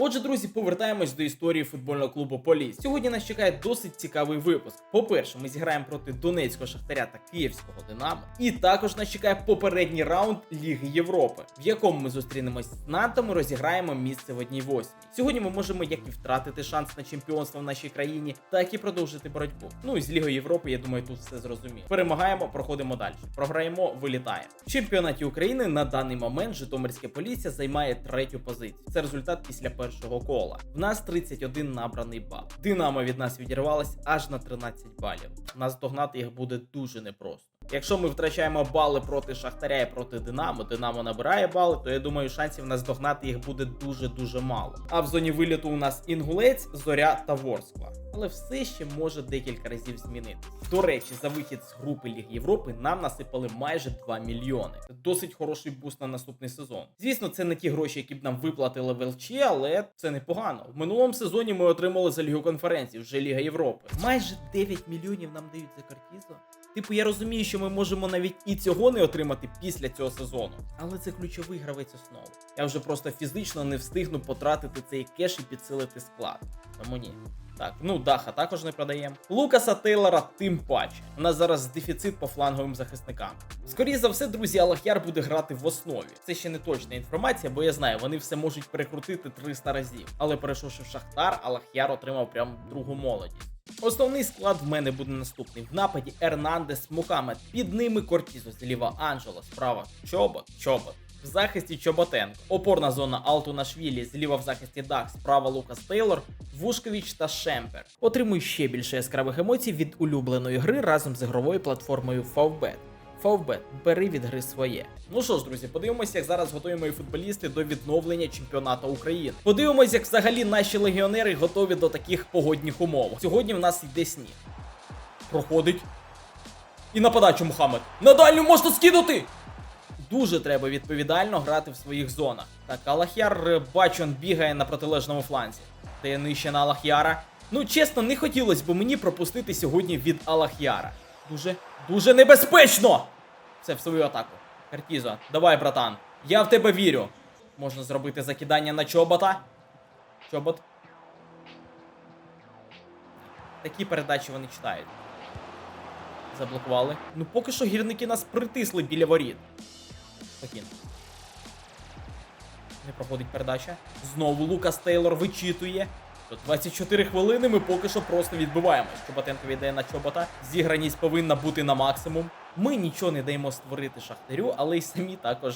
Отже, друзі, повертаємось до історії футбольного клубу Поліс. Сьогодні нас чекає досить цікавий випуск. По-перше, ми зіграємо проти Донецького Шахтаря та Київського Динамо. І також нас чекає попередній раунд Ліги Європи, в якому ми зустрінемось з Нантом і розіграємо місце в одній восьмій. Сьогодні ми можемо як і втратити шанс на чемпіонство в нашій країні, так і продовжити боротьбу. Ну і з Лігою Європи, я думаю, тут все зрозуміло. Перемагаємо, проходимо далі. Програємо, вилітаємо. В чемпіонаті України на даний момент Житомирське Полісся займає третю позицію. Це результат після першого кола. В нас 31 набраний бал. Динамо від нас відірвалось аж на 13 балів. Нас догнати їх буде дуже непросто. Якщо ми втрачаємо бали проти Шахтаря і проти Динамо, Динамо набирає бали, то я думаю, шансів наздогнати їх буде дуже-дуже мало. А в зоні виліту у нас Інгулець, Зоря та Ворскла. Але все ще може декілька разів змінитися. До речі, за вихід з групи Ліг Європи нам насипали майже 2 мільйони. Це досить хороший буст на наступний сезон. Звісно, це не ті гроші, які б нам виплатили в ЛЧ, але це непогано. В минулому сезоні ми отримали за Лігу конференцій, вже Ліга Європи. Майже 9 мільйонів нам дають за Картізо. Типу, я розумію, що ми можемо навіть і цього не отримати після цього сезону, але це ключовий гравець основи. Я вже просто фізично не встигну потратити цей кеш і підсилити склад. Тому ні. Так, ну Даха також не продаємо. Лукаса Тейлора тим паче. У нас зараз дефіцит по фланговим захисникам. Скоріше за все, друзі, Алахяр буде грати в основі. Це ще не точна інформація, бо я знаю, вони все можуть перекрутити 300 разів. Але перейшовши в Шахтар, Алахяр отримав прям другу молодість. Основний склад в мене буде наступний. В нападі Ернандес Мухаммед. Під ними Кортізо, зліва Анджело, справа Чобот, Чобот. В захисті Чоботенко. Опорна зона Алтунашвілі, зліва в захисті Дах, справа Лукас Тейлор, Вушкович та Шемпер. Отримуй ще більше яскравих емоцій від улюбленої гри разом з ігровою платформою Favbet. Favbet, бери від гри своє. Ну що ж, друзі, подивимося, як зараз готуємо мої футболісти до відновлення чемпіонату України. Подивимось, як взагалі наші легіонери готові до таких погодних умов. Сьогодні в нас йде сніг. Проходить. І на подачу Мухаммед. На дальню можна скинути! Дуже треба відповідально грати в своїх зонах. Так, Алахяр е, бачу, він бігає на протилежному фланзі. Де нижче на Алахяра. Ну, чесно, не хотілося б мені пропустити сьогодні від Алахяра. Дуже, дуже небезпечно! Все в свою атаку. Картізо, давай, братан. Я в тебе вірю. Можна зробити закидання на чобота. Чобот. Такі передачі вони читають. Заблокували. Ну поки що гірники нас притисли біля воріт. Спокійно. Не проходить передача. Знову Лукас Тейлор вичитує. До 24 хвилини ми поки що просто відбиваємось. Чоботенко віддає на чобота. Зіграність повинна бути на максимум. Ми нічого не даємо створити шахтарю, але й самі також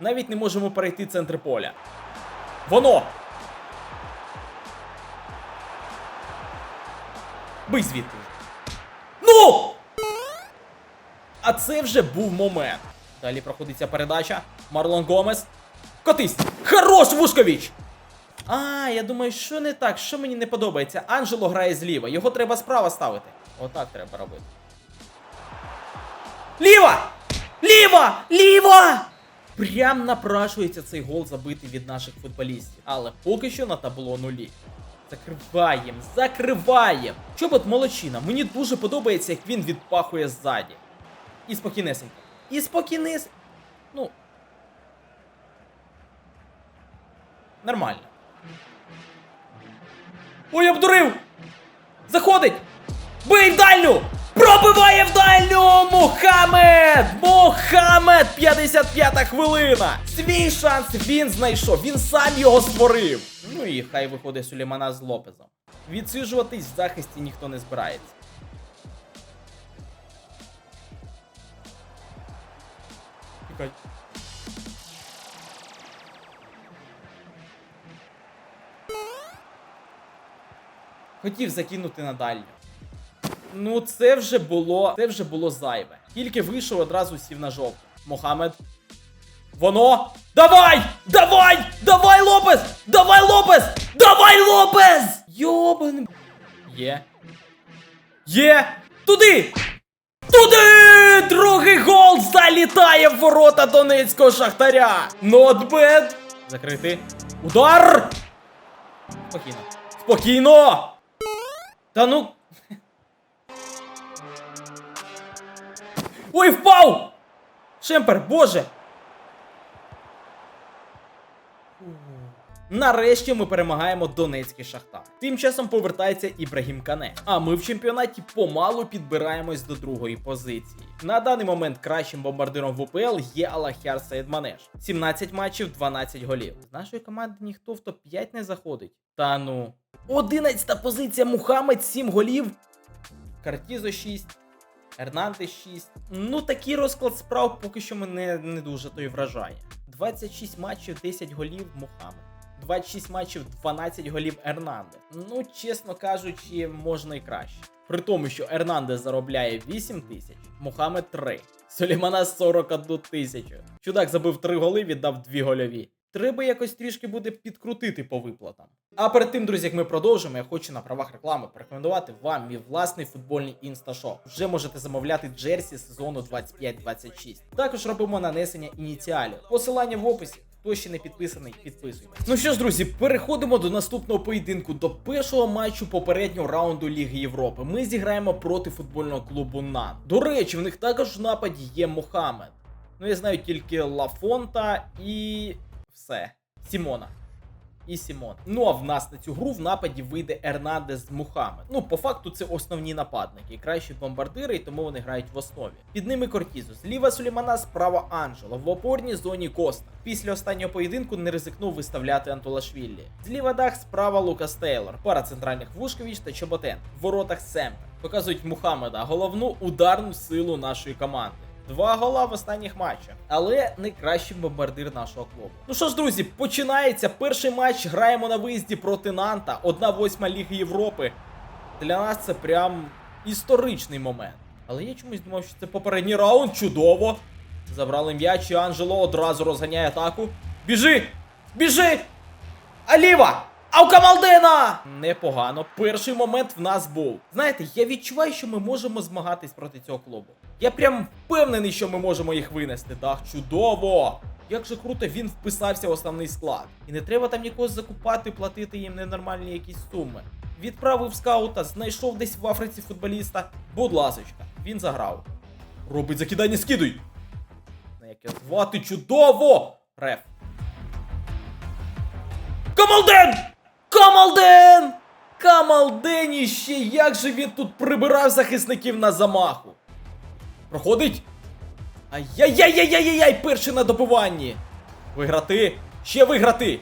навіть не можемо перейти центр поля. Воно! Бий звідти. Ну! А це вже був момент. Далі проходиться передача. Марлон Гомес. Котись! Хорош, Вушковіч! А, я думаю, що не так, що мені не подобається. Анджело грає зліва, його треба справа ставити. Отак треба робити. Ліва! Ліва! Ліва! Прям напрашується цей гол забитий від наших футболістів. Але поки що на табло нулі. Закриваєм, закриваєм. Чобот молодчина. Мені дуже подобається, як він відпахує ззаді. І спокійнесенько. І спокійнес. Ну. Нормально. Ой, обдурив! Заходить! Бий дальню! Пробиває в дальню! Мухаммед! Мухаммед! 55-та хвилина! Свій шанс він знайшов, він сам його створив. Ну і хай виходить Сулеймана з Лопезом. Відсиджуватись в захисті ніхто не збирається. Хотів закинути на дальню. Ну, це вже було. Це вже було зайве. Тільки вийшов одразу сів на жовту. Мохамед. Воно! Давай! Давай! Давай, Лопес! Давай, Лопес! Давай, Лопес! Йобан. Є. Є! Туди! Туди! Другий гол залітає в ворота Донецького шахтаря! Bad! Закрити. Удар! Спокійно. Спокійно! Та ну. Ой, впав! Шемпер, боже! Нарешті ми перемагаємо Донецький Шахтар. Тим часом повертається Ібрагім Кане. А ми в чемпіонаті помалу підбираємось до другої позиції. На даний момент кращим бомбардиром в УПЛ є Алахяр Саєдманеш. 17 матчів, 12 голів. З нашої команди ніхто в топ-5 не заходить. Та ну. 11 позиція Мухаммед, 7 голів. Картізо 6. Ернандес 6. Ну, такий розклад справ поки що мене не дуже то й вражає. 26 матчів, 10 голів Мухаммед. 26 матчів, 12 голів Ернандес. Ну, чесно кажучи, можна і краще. При тому, що Ернандес заробляє 8 тисяч, Мухаммед 3. Солімана 41 тисячу. Чудак забив 3 голи, віддав 2 гольові. Треба якось трішки буде підкрутити по виплатам. А перед тим, друзі, як ми продовжимо, я хочу на правах реклами порекомендувати вам мій власний футбольний інсташоп. Вже можете замовляти джерсі сезону 25-26. Також робимо нанесення ініціалів. Посилання в описі. Хто ще не підписаний, підписуйтесь. Ну що ж, друзі, переходимо до наступного поєдинку, до першого матчу попереднього раунду Ліги Європи. Ми зіграємо проти футбольного клубу Нан. До речі, в них також в нападі є Мохамед. Ну, я знаю тільки Лафонта і все. Сімона. І Сімон. Ну а в нас на цю гру в нападі вийде Ернандес з Мухаммед. Ну, по факту, це основні нападники, кращі бомбардири, і тому вони грають в основі. Під ними Кортізо, зліва Сулімана, справа Анджело, в опорній зоні Коста. Після останнього поєдинку не ризикнув виставляти Антолашвілі. Зліва дах, справа Лукас Тейлор, пара центральних Вушкович та Чоботен. В воротах Семпер. Показують Мухаммеда, головну ударну силу нашої команди. Два гола в останніх матчах, але не кращий бомбардир нашого клубу. Ну що ж, друзі, починається перший матч. Граємо на виїзді проти Нанта, 1-8 Ліги Європи. Для нас це прям історичний момент. Але я чомусь думав, що це попередній раунд. Чудово. Забрали м'яч, і Анджело одразу розганяє атаку. Біжи! Біжи! Аліва! А у Камалдена! Непогано. Перший момент в нас був. Знаєте, я відчуваю, що ми можемо змагатись проти цього клубу. Я прям впевнений, що ми можемо їх винести. Так, чудово! Як же круто він вписався в основний склад. І не треба там нікого закупати, платити їм ненормальні якісь суми. Відправив скаута, знайшов десь в Африці футболіста. Будь ласочка, він заграв. Робить закидання, скидуй! На яке звати чудово! Реф. Камалден! Камалден! Камалденіще! Як же він тут прибирав захисників на замаху? Проходить? Ай-яй-яй-яй-яй-яй! Перший на добиванні! Виграти! Ще виграти!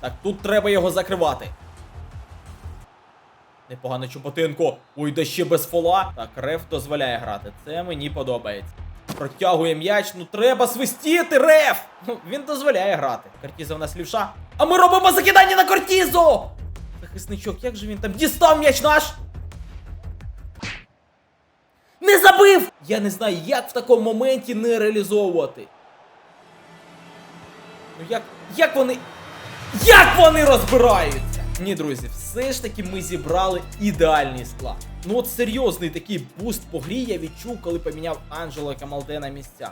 Так, тут треба його закривати. Непогано Чоботенко. Ой, да ще без фола. Так, реф дозволяє грати. Це мені подобається. Протягує м'яч, ну треба свистіти, реф! Ну, він дозволяє грати. Картізо в нас лівша. А ми робимо закидання на Кортізо! Захисничок, як же він там дістав м'яч наш? Не забив! Я не знаю, як в такому моменті не реалізовувати. Ну як. Як вони. Як вони розбираються? Ні, друзі, все ж таки ми зібрали ідеальний склад. Ну от серйозний такий буст по грі я відчув, коли поміняв Анджело і Камалдена місця.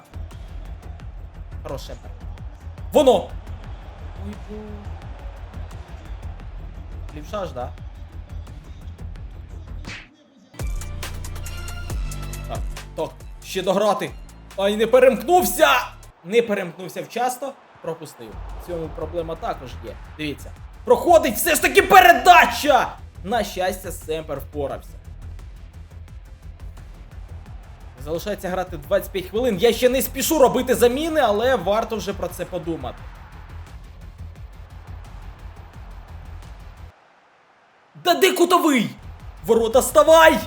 Хороше. Воно! Лівша ж, да? Так, ще дограти. Ай, не перемкнувся! Не перемкнувся вчасно, пропустив. В цьому проблема також є. Дивіться. Проходить все ж таки передача! На щастя, Семпер впорався. Залишається грати 25 хвилин. Я ще не спішу робити заміни, але варто вже про це подумати. Да де кутовий? Ворота ставай!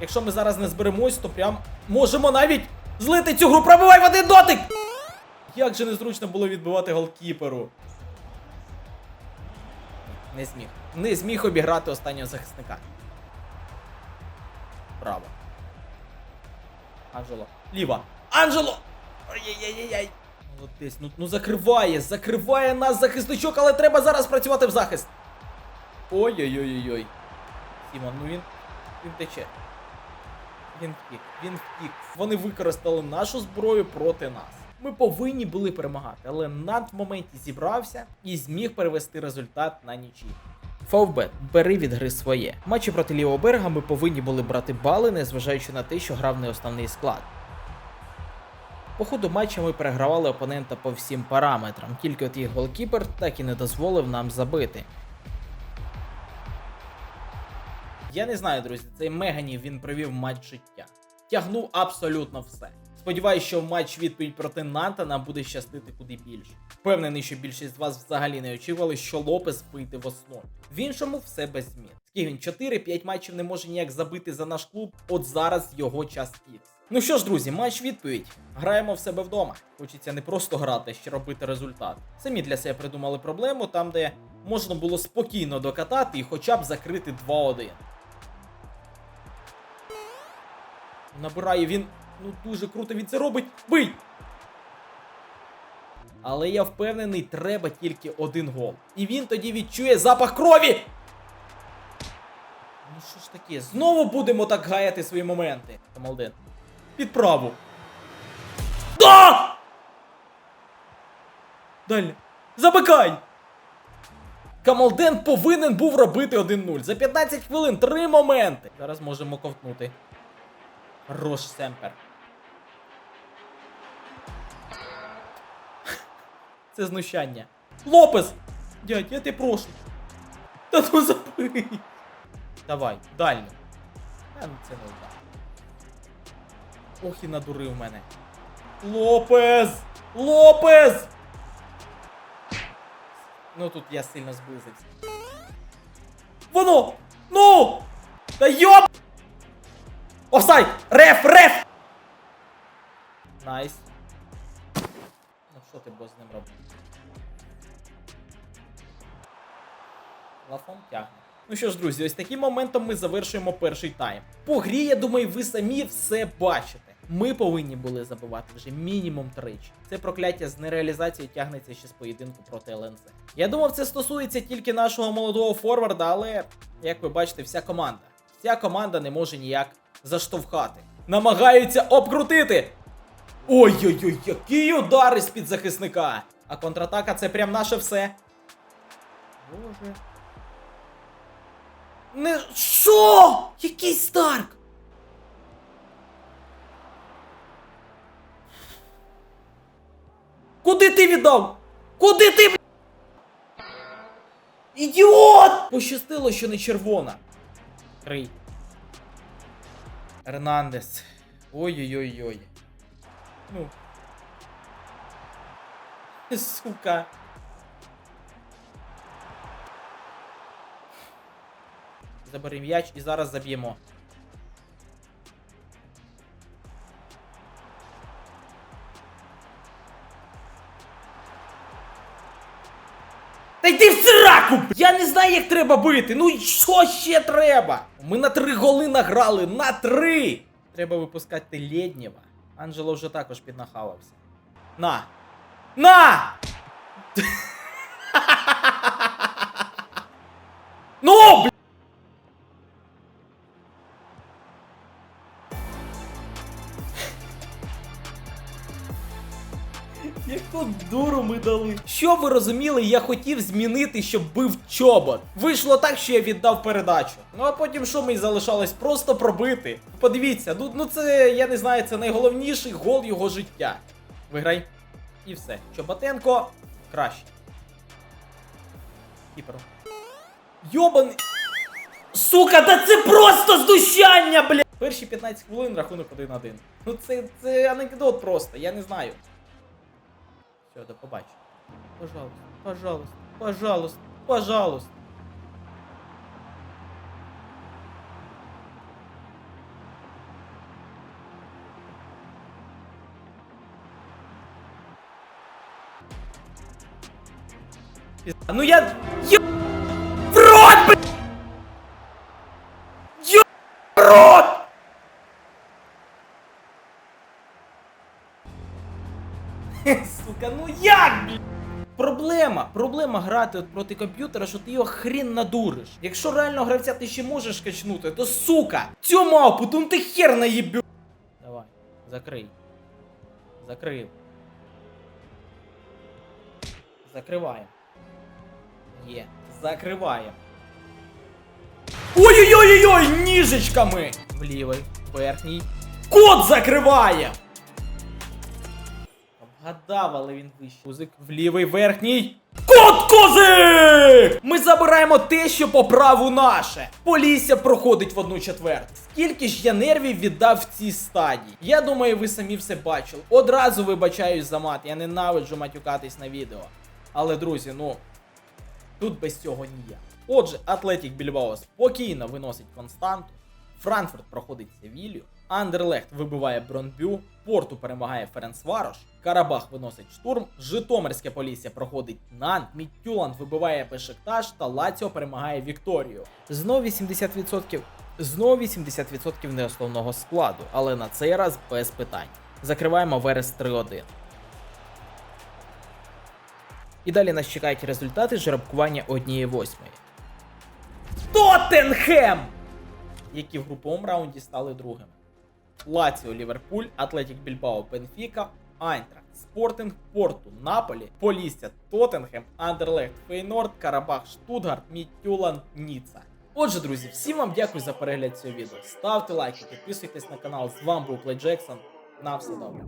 Якщо ми зараз не зберемось, то прям можемо навіть злити цю гру. Пробивай в один дотик! Як же незручно було відбивати голкіперу. Не зміг. Не зміг обіграти останнього захисника. Право. Анджело. Ліва. Анджело! Ай-яй-яй-яй. Молодець. Ну, ну закриває, закриває нас захисничок, але треба зараз працювати в захист. Ой-ой-ой-ой-ой. Сімон, ну він. Він тече. Він втік, він втік. Вони використали нашу зброю проти нас. Ми повинні були перемагати, але над в моменті зібрався і зміг перевести результат на нічий. Фавбет, бери від гри своє. Матчі проти лівого берега ми повинні були брати бали, незважаючи на те, що грав не основний склад. По ходу матчу ми перегравали опонента по всім параметрам, тільки от їх голкіпер так і не дозволив нам забити. Я не знаю, друзі, цей Меганів він провів матч життя. Тягнув абсолютно все. Сподіваюсь, що матч відповідь проти Нанта нам буде щастити куди більше. Впевнений, що більшість з вас взагалі не очікували, що Лопес вийде в основі. В іншому все без змін. Скільки він 4-5 матчів не може ніяк забити за наш клуб. От зараз його час ікс. Ну що ж, друзі, матч відповідь. Граємо в себе вдома. Хочеться не просто грати, а ще робити результат. Самі для себе придумали проблему там, де можна було спокійно докатати і хоча б закрити 2-1. Набирає він. Ну дуже круто він це робить. Бий! Але я впевнений, треба тільки один гол. І він тоді відчує запах крові. Ну що ж таке? Знову будемо так гаяти свої моменти. Камалден. Під праву. Да! Далі. Забикай! Камалден повинен був робити 1-0. За 15 хвилин три моменти. Зараз можемо ковтнути. Хорош Семпер. Це знущання. Лопес! Дядь, я тебе прошу. Та ну забий. Давай, дальню. Та ну це не удар. Ох і надурив мене. Лопес! Лопес! Ну тут я сильно зблизився. Воно! Ну! Та йоп! Офсайд! Реф! Реф! Найс. Ну що ти бо з ним робиш? Лафон тягне. Ну що ж, друзі, ось таким моментом ми завершуємо перший тайм. По грі, я думаю, ви самі все бачите. Ми повинні були забивати вже мінімум тричі. Це прокляття з нереалізацією тягнеться ще з поєдинку проти ЛНЗ. Я думав, це стосується тільки нашого молодого форварда, але як ви бачите, вся команда. Вся команда не може ніяк заштовхати. Намагаються обкрутити. Ой-ой-ой, який удар із під захисника! А контратака це прям наше все. Боже. Не. Що? Який Старк? Куди ти віддав? Куди ти? Ідіот! Пощастило, що не червона. Крий. Ернандес. Ой-ой-ой-ой. Ну. Сука. Забери м'яч і зараз заб'ємо. Та йди в сраку! Я не знаю, як треба бити. Ну що ще треба? Ми на три голи награли. На три! Треба випускати Лєднєва. Анджело вже також піднахавався. На! На! Яку дуру ми дали. Що ви розуміли, я хотів змінити, щоб бив чобот. Вийшло так, що я віддав передачу. Ну а потім що мені залишалось? Просто пробити. Подивіться, ну, ну це, я не знаю, це найголовніший гол його життя. Виграй. І все. Чоботенко краще. Кіпер. Йобаний. Сука, та це просто знущання, бля! Перші 15 хвилин рахунок 1-1. Ну це, це анекдот просто, я не знаю. Все, до. Пожалуйста, пожалуйста, пожалуйста, пожалуйста. Ну я... Сука, ну як? Проблема, проблема грати от проти комп'ютера, що ти його хрін надуриш. Якщо реально гравця ти ще можеш качнути, то сука! Цю мавпу, ну ти хер наїбю. Давай, закрий. Закрив. Закриваємо. Є. Закриваємо. Ой-ой-ой-ой! Ніжечками! В лівий, верхній. Кот закриває! Гадав, але він вищий. Кузик в лівий верхній. Кот козик! Ми забираємо те, що по праву наше. Полісся проходить в одну четверть. Скільки ж я нервів віддав в цій стадії? Я думаю, ви самі все бачили. Одразу вибачаюсь за мат. Я ненавиджу матюкатись на відео. Але, друзі, ну. Тут без цього ніяк. Отже, Атлетік Більбао спокійно виносить константу. Франкфурт проходить Севілью. Андерлехт вибиває Бронбю. Порту перемагає Ференцварош. Карабах виносить штурм. Житомирське Полісся проходить Нант. Мідтюланд вибиває Бешикташ та Лаціо перемагає Вікторію. Знову 80%. Знову 80% не основного складу, але на цей раз без питань. Закриваємо Верес 3-1. І далі нас чекають результати жеребкування однієї восьмої. Тоттенхем! Які в груповому раунді стали другими. Лаціо Ліверпуль, Атлетік Більбао Бенфіка, Айнтрак, Спортинг, Порту, Наполі, Полісся, Тоттенхем, Андерлехт, Фейнорд, Карабах, Штутгарт, Мітюлан, Ніца. Отже, друзі, всім вам дякую за перегляд цього відео. Ставте лайки, підписуйтесь на канал. З вами був Плей Джексон. На все добре.